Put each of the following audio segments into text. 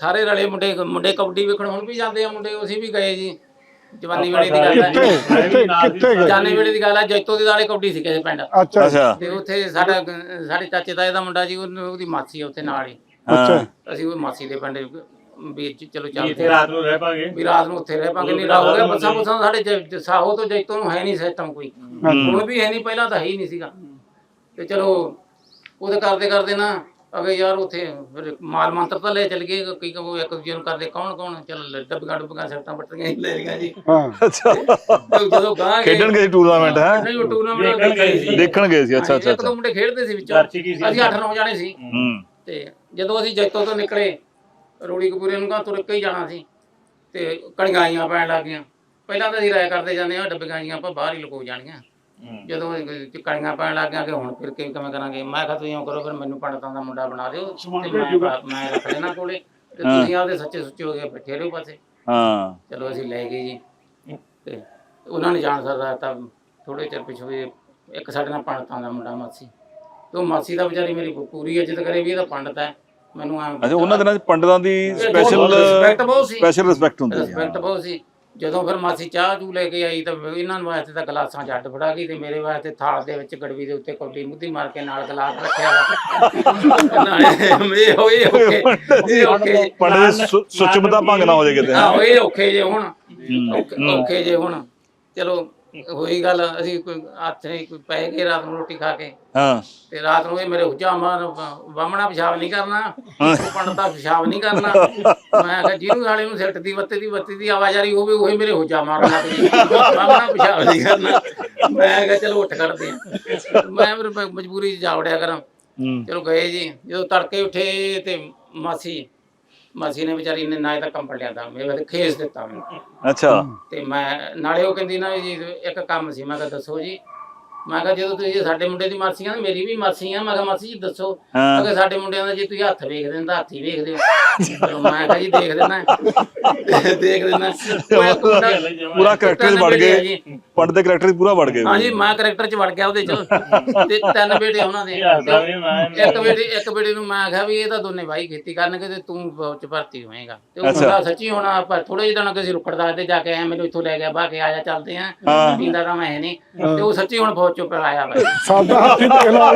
ਸਾਰੇ ਰਲੇ ਮੁੰਡੇ ਮੁੰਡੇ ਕਬੱਡੀ ਵੇਖਣ ਹੁਣ ਵੀ ਜਾਂਦੇ ਆ ਮੁੰਡੇ ਅਸੀਂ ਵੀ ਗਏ ਜੀ। ਜਵਾਨੀ ਵੇਲੇ ਦੀ ਗੱਲ ਹੈ ਕਿੱਥੇ ਕਿੱਥੇ ਗਏ? ਜਾਨੇ ਵੇਲੇ ਦੀ ਗੱਲ ਹੈ ਜੈਤੋ ਦੇ ਦਾਲੇ ਕਬੱਡੀ ਸੀ ਕਿਸੇ ਪਿੰਡ। ਅੱਛਾ। ਅੱਛਾ। ਤੇ ਉੱਥੇ ਸਾਡਾ ਸਾਡੇ ਚਾਚੇ ਦਾ ਇਹਦਾ ਮੁੰਡਾ ਜੀ ਉਹਦੀ ਮਾਸੀ ਆ ਉੱਥੇ ਨਾਲ ਹੀ। ਅੱਛਾ। ਅਸੀਂ ਉਹ ਮਾਸੀ ਦੇ ਪਿੰਡ ਵੀ ਚਲੋ ਚੱਲਦੇ ਇੱਥੇ ਰਾਤ ਨੂੰ ਰਹਿ ਪਾਂਗੇ। ਵੀ ਰਾਤ ਨੂੰ ਉੱਥੇ ਰਹਿ ਪਾਂਗੇ। ਨਹੀਂ ਹੋ ਗਿਆ ਬੱਸਾਂ ਬੁੱਸਾਂ ਸਾਡੇ ਸਾਹੋ ਤੋਂ ਜੈਤੋ ਨੂੰ ਹੈ ਨਹੀਂ ਸਿਸਟਮ ਕੋਈ। ਹੁਣ ਵੀ ਹੈ ਨਹੀਂ ਪਹਿਲਾਂ ਤਾਂ ਹੈ ਹੀ ਨਹੀਂ ਸੀਗਾ। ਤੇ ਚਲੋ ਉਹਦੇ ਕਰਦੇ ਕਰਦੇ ਨਾ ਅਗੇ ਯਾਰ ਉੱਥੇ ਫਿਰ ਮਾਲ ਮੰਤਰ ਤਾਂ ਲੈ ਚਲ ਗਏ ਕਈ ਕੋ ਇੱਕ ਦੂਜੇ ਨੂੰ ਕਰਦੇ ਕੌਣ ਕੌਣ? ਚੱਲ ਡੱਬੀਆਂ ਡੁੱਬੀਆਂ ਸੱਟਾਂ ਬੱਟੀਆਂ ਹੀ ਲੈ ਲਈਆਂ ਜੀ। ਹਾਂ। ਅੱਛਾ। ਜਦੋਂ ਗਾਂ ਖੇਡਣ ਗਏ ਟੂਰਨਾਮੈਂਟ ਹੈ ਨਹੀਂ ਉਹ ਟੂਰਨਾਮੈਂਟ ਦੇਖਣ ਗਏ ਸੀ। ਦੇਖਣ ਗਏ ਸੀ ਅੱਛਾ ਅੱਛਾ ਇੱਕ ਦੋ ਮੁੰਡੇ ਖੇਡਦੇ ਸੀ ਵਿੱਚੋਂ? ਅਸੀਂ 8-9 ਜਾਣੇ ਸੀ। ਹੂੰ। ਤੇ ਜਦੋਂ ਅਸੀਂ ਜੈਤੋ ਤੋਂ ਨਿਕਲੇ ਰੋੜੀ ਕਪੂਰੇ ਨੂੰ ਕਾ ਤੁਰ ਕੇ ਹੀ ਜਾਣਾ ਸੀ। ਤੇ ਕਣੀਆਂ ਆਈਆਂ ਪੈਣ ਲੱਗ ਗਈਆਂ। ਪਹਿਲਾਂ ਤਾਂ ਅਸੀਂ ਰਾਇ ਕਰਦੇ ਜਾਂਦੇ ਆ ਡੱਬੀਆਂ ਆਈਆਂ ਆਪਾਂ ਬਾਹਰ ਹੀ ਲੁਕੋ ਜਾਣੀਆਂ। ਜਦੋਂ ਕਣੀਆਂ ਪੈਣ ਲੱਗ ਗਿਆ ਕਿ ਹੁਣ ਫਿਰ ਕੀ ਕਿਵੇਂ ਕਰਾਂਗੇ? ਮੈਂ ਕਿਹਾ ਤੁਸੀਂ ਇਉਂ ਕਰੋ ਫਿਰ ਮੈਨੂੰ ਪੰਡਤਾਂ ਦਾ ਮੁੰਡਾ ਬਣਾ ਦਿਓ ਤੇ ਮੈਂ ਮੈਂ ਰੱਖ ਲੈਣਾ ਕੋਲੇ ਤੇ ਤੁਸੀਂ ਆਪਦੇ ਸੱਚੇ ਸੁੱਚੇ ਹੋ ਗਏ ਬੈਠੇ ਰਹੋ ਪਾਸੇ। ਹਾਂ। ਚਲੋ ਅਸੀਂ ਲੈ ਗਏ ਜੀ। ਤੇ ਉਹਨਾਂ ਨੇ ਜਾਣ ਸਕਦਾ ਤਾਂ ਥੋੜੇ ਚਿਰ ਪਿਛੋਂ ਇੱਕ ਸਾਡੇ ਨਾਲ ਪੰਡਤਾਂ ਦਾ ਮੁੰਡਾ ਮਾਸੀ। ਤੇ ਉਹ ਮਾਸੀ ਦਾ ਵਿਚਾਰੀ ਮੇਰੀ ਪੂਰੀ ਇੱਜ਼ਤ ਕਰੇ ਵੀ ਇਹ ਤਾਂ ਪੰਡਤ ਹੈ। ਮੈਨੂੰ ਐਂ ਅੱਛਾ ਉਹਨਾਂ ਦਿਨਾਂ 'ਚ ਪੰਡਤਾਂ ਦੀ ਸਪੈਸ਼ਲ ਰਿਸਪੈਕਟ ਬਹੁਤ ਸੀ। ਸਪੈਸ਼ਲ ਰਿਸਪੈਕਟ ਹੁੰਦੀ ਹੈ। ਰਿਸਪੈਕਟ ਬਹੁਤ ਸੀ। ਜਦੋਂ ਫਿਰ ਮਾਸੀ ਚਾਹ ਚੂ ਲੈ ਕੇ ਆਈ ਤਾਂ ਇਹਨਾਂ ਨੂੰ ਵਾਸਤੇ ਤਾਂ ਗਲਾਸਾਂ ਅੱਡ ਫੜਾ ਗਈ ਤੇ ਮੇਰੇ ਵਾਸਤੇ ਥਾਲ ਦੇ ਵਿੱਚ ਗੜਵੀ ਦੇ ਉੱਤੇ ਕੌਡੀ ਮੁੱਧੀ ਮਾਰ ਕੇ ਨਾਲ ਗਲਾਸ ਰੱਖਿਆ ਵਾ। ਨਾਲੇ ਇਹ ਹੋਏ ਓਕੇ ਇਹ ਓਕੇ ਸੁ- ਸੁਚਮਤਾ ਭੰਗ ਨਾ ਹੋ ਜਾਏ ਕਿਤੇ। ਹਾਂ ਇਹ ਔਖੇ ਜੇ ਹੁਣ। ਔਖੇ ਜੇ ਹੁਣ। ਚਲੋ ਹੋਈ ਗੱਲ ਅਸੀਂ ਕੋਈ ਹੱਥ ਨਹੀਂ ਕੋਈ ਪੈ ਗਏ ਰਾਤ ਨੂੰ ਰੋਟੀ ਖਾ ਕੇ। ਹਾਂ। ਤੇ ਰਾਤ ਨੂੰ ਇਹ ਮੇਰੇ ਹੁਜਾ ਮਾਰ ਬਾਹਮਣਾ ਪਿਸ਼ਾਬ ਨਹੀਂ ਕਰਨਾ ਪੰਡਤਾ ਪਿਸ਼ਾਬ ਨਹੀਂ ਕਰਨਾ। ਮੈਂ ਕਿਹਾ ਜਿਹਨੂੰ ਸਾਲੇ ਨੂੰ ਸਿੱਟ ਦੀ ਬੱਤੇ ਦੀ ਬੱਤੀ ਦੀ ਆਵਾਜ਼ ਆ ਰਹੀ ਹੋਵੇ ਉਹੀ ਮੇਰੇ ਹੁਜਾ ਮਾਰਨ ਲੱਗ ਜੀ ਬਾਹਮਣਾ ਪਿਸ਼ਾਬ ਨਹੀਂ ਕਰਨਾ। ਮੈਂ ਕਿਹਾ ਚਲੋ ਉੱਠ ਕਰਦੇ ਆ ਮੈਂ ਮਜਬੂਰੀ ਜਾ ਵੜਿਆ ਕਰਾਂ। ਚਲੋ ਗਏ ਜੀ। ਜਦੋਂ ਤੜਕੇ ਉੱਠੇ ਤੇ ਮਾਸੀ ਮਾਸੀ ਨੇ ਵਿਚਾਰੀ ਨੇ ਨਾ ਇਹਦਾ ਕੰਪਲ ਲਿਆਂਦਾ ਮੇਰੇ ਵਾਸਤੇ ਖੇਸ ਦਿੱਤਾ ਮੈਨੂੰ। ਅੱਛਾ। ਤੇ ਮੈਂ ਨਾਲੇ ਉਹ ਕਹਿੰਦੀ ਨਾ ਜੀ ਇੱਕ ਕੰਮ ਸੀ ਮੈਂ ਕਿਹਾ ਦੱਸੋ ਜੀ ਮੈਂ ਕਿਹਾ ਜਦੋਂ ਤੁਸੀਂ ਸਾਡੇ ਮੁੰਡੇ ਦੀ ਮਾਸੀ ਆ ਨਾ ਮੇਰੀ ਵੀ ਮਾਸੀ ਆ ਮੈਂ ਕਿਹਾ ਮਾਸੀ ਜੀ ਦੱਸੋ। ਹਾਂ। ਅਗੇ ਸਾਡੇ ਮੁੰਡਿਆਂ ਦਾ ਜੇ ਤੁਸੀਂ ਹੱਥ ਵੇਖਦੇ ਹੋ ਤਾਂ ਹੱਥ ਹੀ ਵੇਖਦੇ ਹੋ। ਮੈਂ ਕਿਹਾ ਜੀ ਦੇਖ ਦੇਣਾ ਦੇਖ ਮੁੰਡਾ ਪੂਰਾ ਕਰੈਕਟਰ ਵੜ ਤਿੰਨ ਬੇਟੇ ਆ ਗਏ ਜੀ। ਪੰਡਤ ਦੇ ਕਰੈਕਟਰ ਪੂਰਾ ਵੜ ਗਏ। ਹਾਂਜੀ ਮੈਂ ਕਰੈਕਟਰ ਚ ਵੜ ਗਿਆ ਉਹਦੇ ਚ। ਤੇ ਤਿੰਨ ਬੇਟੇ ਉਹਨਾਂ ਦੇ। ਹੱਸਦਾ ਵੀ ਮੈਂ ਇੱਕ ਬੇਟੀ ਇੱਕ ਬੇਟੀ ਨੂੰ ਮੈਂ ਕਿਹਾ ਵੀ ਇਹ ਤਾਂ ਦੋਨੇ ਭਾਈ ਖੇਤੀ ਕਰਨਗੇ ਤੇ ਤੂੰ ਫੌਜ ਚ ਭਰਤੀ ਹੋਏਗਾ। ਤੇ ਉਹ ਅੱਛਾ। ਮੁੰਡਾ ਸੱਚੀ ਹੋਣਾ ਆਪਾਂ ਥੋੜੇ ਜਿਹੇ ਦਿਨ ਅਸੀਂ ਰੁਕੜ ਦੱਸਦੇ ਜਾ ਕੇ ਆਏ ਮੈਨੂੰ ਇੱਥੋਂ ਲੈ ਗਿਆ ਬਾਹ ਕੇ ਆ ਜਾ ਚੱਲਦੇ ਆ। ਹਾਂ। ਪੀਂਦਾ ਤਾਂ ਮੈਂ ਹੈ ਨਹੀਂ। ਤੇ ਉਹ ਸੱਚੀ ਹੁਣ ਫੌਜ ਚੋਂ ਆਇਆ ਵਾ ਸਾਡਾ ਹੱਥ ਹੀ ਦੇਖ ਲਾ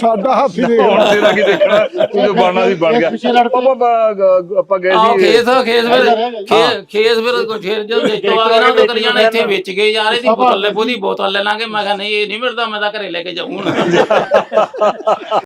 ਸਾਡਾ ਹੱਥ ਹੀ ਦੇਖ ਹੁਣ ਲਾ ਤੇਰਾ ਕੀ ਦੇਖਣਾ? ਤੂੰ ਜੋ ਬਣਨਾ ਸੀ ਬਣ ਗਿਆ। ਆਪਾਂ ਆਪਾਂ- ਆਪਾਂ ਗਏ ਆਹ ਸੀ। ਖੇਸ ਖੇਸ ਫਿਰ ਖੇ- ਖੇਸ ਫਿਰ ਕੋਈ ਫਿਰ ਜਦੋਂ ਜੇਤੋ ਆ ਗਿਆ ਨਾ ਤੇ ਕਰੀ ਜਾਣਾ ਇੱਥੇ ਵੇਚ ਗਏ ਯਾਰ ਇਹਦੀ ਬੋਤਲ ਲੈ ਬੋਦੀ ਬੋਤਲ ਲੈ ਲਾਂਗੇ। ਮੈਂ ਕਿਹਾ ਨਹੀਂ ਇਹ ਨਹੀਂ ਮਿਲਦਾ ਮੈਂ ਤਾਂ ਘਰੇ ਲੈ ਕੇ ਜਾਊਂ ਹੁਣ।